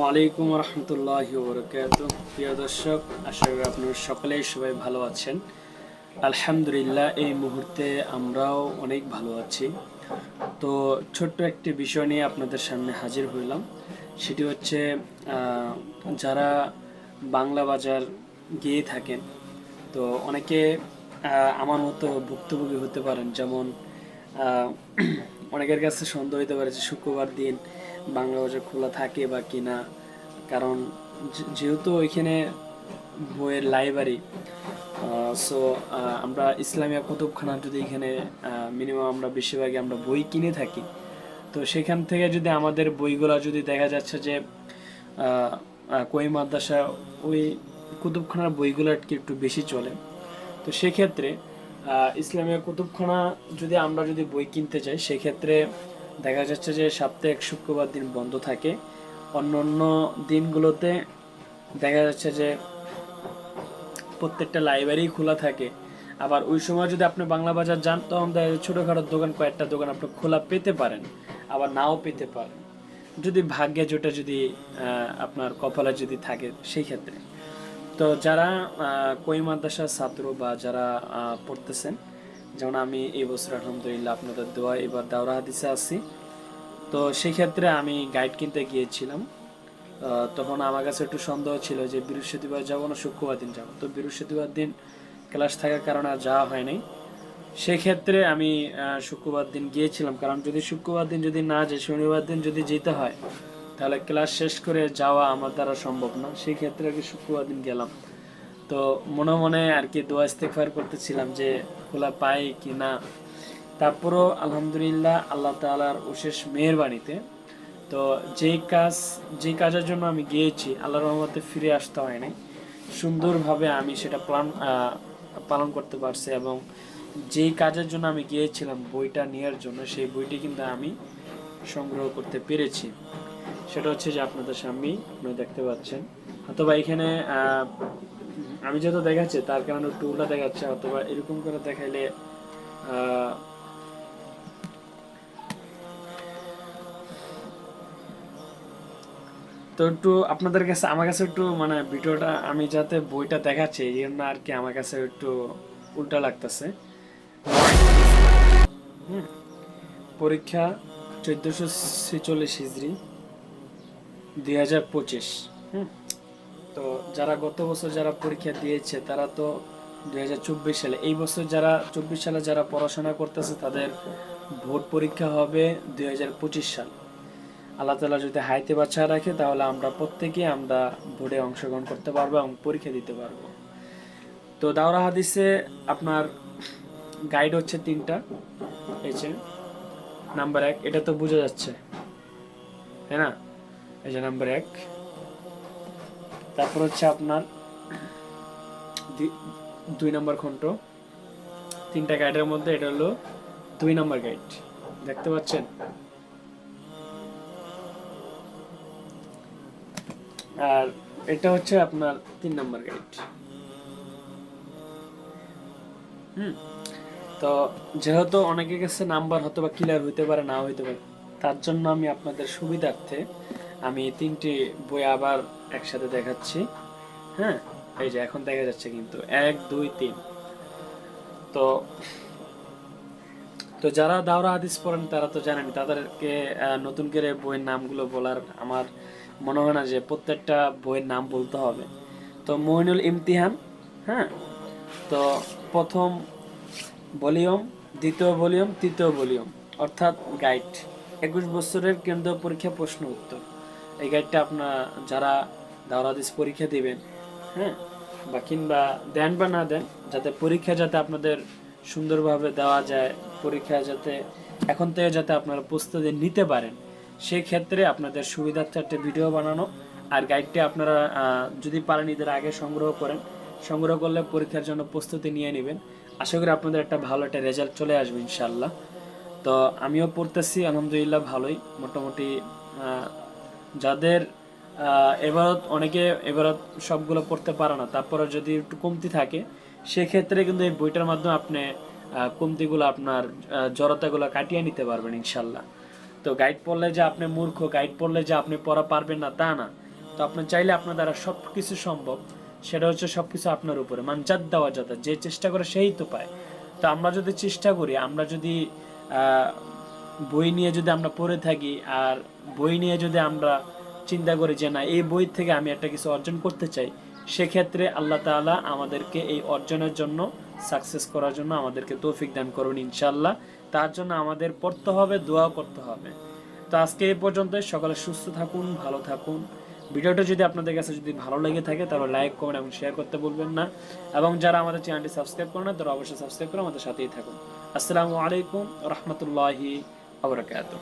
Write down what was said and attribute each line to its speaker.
Speaker 1: ওয়ালাইকুম রহমতুল্লাহ বরকাত প্রিয় দর্শক, আশা করি আপনারা সকলেই সবাই ভালো আছেন। আলহামদুলিল্লাহ, এই মুহূর্তে আমরাও অনেক ভালো আছি। তো ছোট্ট একটি বিষয় নিয়ে আপনাদের সামনে হাজির হইলাম। সেটি হচ্ছে যারা বাংলা বাজার গিয়ে থাকেন, তো অনেকে আমার মতো ভুক্তভোগী হতে পারেন। যেমন অনেকের কাছে সন্দেহ হতে পারে যে শুক্রবার দিন বাংলা ভাষা খোলা থাকে বা কিনা, কারণ যেহেতু ওইখানে বইয়ের লাইব্রেরি সো আমরা ইসলামিয়া কুতুবখানা যদি এখানে মিনিমাম আমরা বেশিরভাগই আমরা বই কিনে থাকি। তো সেখান থেকে যদি আমাদের বইগুলা যদি দেখা যাচ্ছে যে কই মাদ্রাসা, ওই কুতুবখানার বইগুলো আর কি একটু বেশি চলে। তো সেক্ষেত্রে ইসলামিয়া কুতুবখানা যদি আমরা যদি বই কিনতে চাই, সেক্ষেত্রে দেখা যাচ্ছে যে সাপ্তাহিক শুক্রবার দিন বন্ধ থাকে। অন্য অন্য দিনগুলোতে দেখা যাচ্ছে যে প্রত্যেকটা লাইব্রেরি খোলা থাকে। আবার ওই সময় যদি আপনি বাংলা বাজার যান দেখা যায় ছোটোখাটো দোকান, কয়েকটা দোকান আপনি খোলা পেতে পারেন, আবার নাও পেতে পারেন। যদি ভাগ্যে যেটা যদি আপনার কপালে যদি থাকে সেই ক্ষেত্রে। তো যারা কই মাদ্রাসার ছাত্র বা যারা পড়তেছেন যেমন আমি এই বছর আলহামদুলিল্লাহ আপনাদের দোয়া এবার দাওরা হাদিসে আছি। তো সেই ক্ষেত্রে আমি গাইড কিনতে গিয়েছিলাম। তখন আমার কাছে একটু সন্দেহ ছিল যে বৃহস্পতিবার যাব না শুক্রবার দিন যাব। তো বৃহস্পতিবার দিন ক্লাস থাকার কারণে আর যাওয়া হয়নি সেক্ষেত্রে আমি শুক্রবার দিন গিয়েছিলাম। কারণ যদি শুক্রবার দিন যদি না যাই শনিবার দিন যদি যেতে হয়, তাহলে ক্লাস শেষ করে যাওয়া আমার দ্বারা সম্ভব না। সেই ক্ষেত্রে আর কি শুক্রবার দিন গেলাম। তো মনে মনে আর কি দোয়া ইস্তেকফার করতেছিলাম যে খোলা পাই কি না তারপরও আলহামদুলিল্লাহ আল্লাহ তাআলার অশেষ মেহেরবাণীতে তো যেই কাজ, যেই কাজের জন্য আমি গিয়েছি আল্লাহ রহমতে ফিরে আসতে হয়নি। সুন্দরভাবে আমি সেটা প্ল্যান পালন করতে পারছি এবং যেই কাজের জন্য আমি গিয়েছিলাম, বইটা নেওয়ার জন্য, সেই বইটি কিন্তু আমি সংগ্রহ করতে পেরেছি। সেটা হচ্ছে যে আপনাদের সামনে আপনারা দেখতে পাচ্ছেন। অথবা এখানে আমি যত দেখাচ্ছি, তার কারণে টুলটা দেখাচ্ছে, অথবা এরকম করে দেখাইলে তো একটু আপনাদের কাছে, আমার কাছে একটু মানে ভিডিওটা, আমি যাতে বইটা দেখাচ্ছি, এই জন্য আর কি আমার কাছে একটু উল্টা লাগতেছে। পরীক্ষা চোদ্দোশো ছেচল্লিশ হিজড়ি, দুই হাজার পঁচিশ, হুম যারা গত বছর যারা পরীক্ষা দিয়েছে, তারা তো দুই হাজার চব্বিশ সালে। এই বছর যারা চব্বিশ সালে যারা পড়াশোনা করতেছে, তাদের ভোট পরীক্ষা হবে দুই হাজার পঁচিশ সাল। আল্লাহ তালা যদি হাইতে বাচ্চা রাখে, তাহলে আমরা প্রত্যেকে আমরা ভোটে অংশগ্রহণ করতে পারব এবং পরীক্ষা দিতে পারব। তো দাওরা হাদিসে আপনার গাইড হচ্ছে তিনটা। এই নাম্বার এক, এটা তো বোঝা যাচ্ছে। তাই না? এই যে নাম্বার এক। তারপর হচ্ছে আপনার দুই নম্বর খন্ড তিনটা গাইডের মধ্যে এটা হলো দুই নম্বর গাইড দেখতে পাচ্ছেন? আর এটা হচ্ছে আপনার তিন নম্বর গাইড হুম? তো যেহেতু অনেকের কাছে নাম্বার হয়তো বা ক্লিয়ার হইতে পারে, না হইতে পারে, তার জন্য আমি আপনাদের সুবিধার্থে আমি তিনটি বই আবার একসাথে দেখাচ্ছি হ্যাঁ? এই যে, এখন দেখা যাচ্ছে কিন্তু। এক, দুই, তিন। তো তো যারা দাওরা হাদিস পড়েন, তারা তো জানেন, তাদেরকে নতুন করে বইয়ের নামগুলো বলার আমার মনে হয় না যে প্রত্যেকটা বইয়ের নাম বলতে হবে। তো মইনুল ইমতিহান হ্যাঁ? তো প্রথম ভলিউম, দ্বিতীয় ভলিউম, তৃতীয় ভলিউম, অর্থাৎ গাইড। একুশ বছরের কেন্দ্রীয় পরীক্ষা প্রশ্ন উত্তর। এই গাইডটা আপনার যারা দাওরাদিস পরীক্ষা দিবেন হ্যাঁ? বা কিংবা দেন বা না দেন, যাতে পরীক্ষা যাতে আপনাদের সুন্দরভাবে দেওয়া যায়, পরীক্ষা যাতে এখন থেকে যাতে আপনারা প্রস্তুতি নিতে পারেন সেই ক্ষেত্রে আপনাদের সুবিধার্থে একটা ভিডিও বানানো। আর গাইডটি আপনারা যদি পারেন ঈদের আগে সংগ্রহ করেন। সংগ্রহ করলে পরীক্ষার জন্য প্রস্তুতি নিয়ে নেবেন। আশা করি আপনাদের একটা ভালো একটা রেজাল্ট চলে আসবে ইনশাল্লাহ তো আমিও পড়তেছি, আলহামদুলিল্লাহ ভালোই। মোটামুটি যাদের এবারত, অনেকে এবারত সবগুলো পড়তে পারে না তারপরে যদি একটু কমতি থাকে, সেক্ষেত্রে কিন্তু এই বইটার মাধ্যমে আপনি কমতিগুলো আপনার জড়তাগুলো কাটিয়ে নিতে পারবেন ইনশাল্লাহ। তো গাইড পড়লে যে আপনি মূর্খ গাইড পড়লে যে আপনি পড়া পারবেন না, তা না। তো আপনি চাইলে আপনার দ্বারা সব কিছু সম্ভব, সেটা হচ্ছে সব কিছু আপনার উপরে। মান জাত দেওয়া যাতা যে চেষ্টা করে সেই তো পায়। তো আমরা যদি চেষ্টা করি, আমরা যদি বই নিয়ে যদি আমরা পড়ে থাকি আর বই নিয়ে যদি আমরা চিন্তা করি যে না, এই বই থেকে আমি একটা কিছু অর্জন করতে চাই, সেক্ষেত্রে আল্লাহ তাআলা আমাদেরকে এই অর্জনের জন্য সাকসেস করার জন্য আমাদেরকে তৌফিক দান করুন ইনশাল্লাহ তার জন্য আমাদের পড়তে হবে দোয়া করতে হবে। তো আজকে এই পর্যন্ত সকালে সুস্থ থাকুন, ভালো থাকুন। ভিডিওটা যদি আপনাদের কাছে যদি ভালো লেগে থাকে, তাহলে লাইক, কমেন্ট এবং শেয়ার করতে বলবেন না। এবং যারা আমাদের চ্যানেলটি সাবস্ক্রাইব করেন না, তারা অবশ্যই সাবস্ক্রাইব করে আমাদের সাথেই থাকুন। আসসালামু আলাইকুম রহমতুল্লাহি wabarakatuh.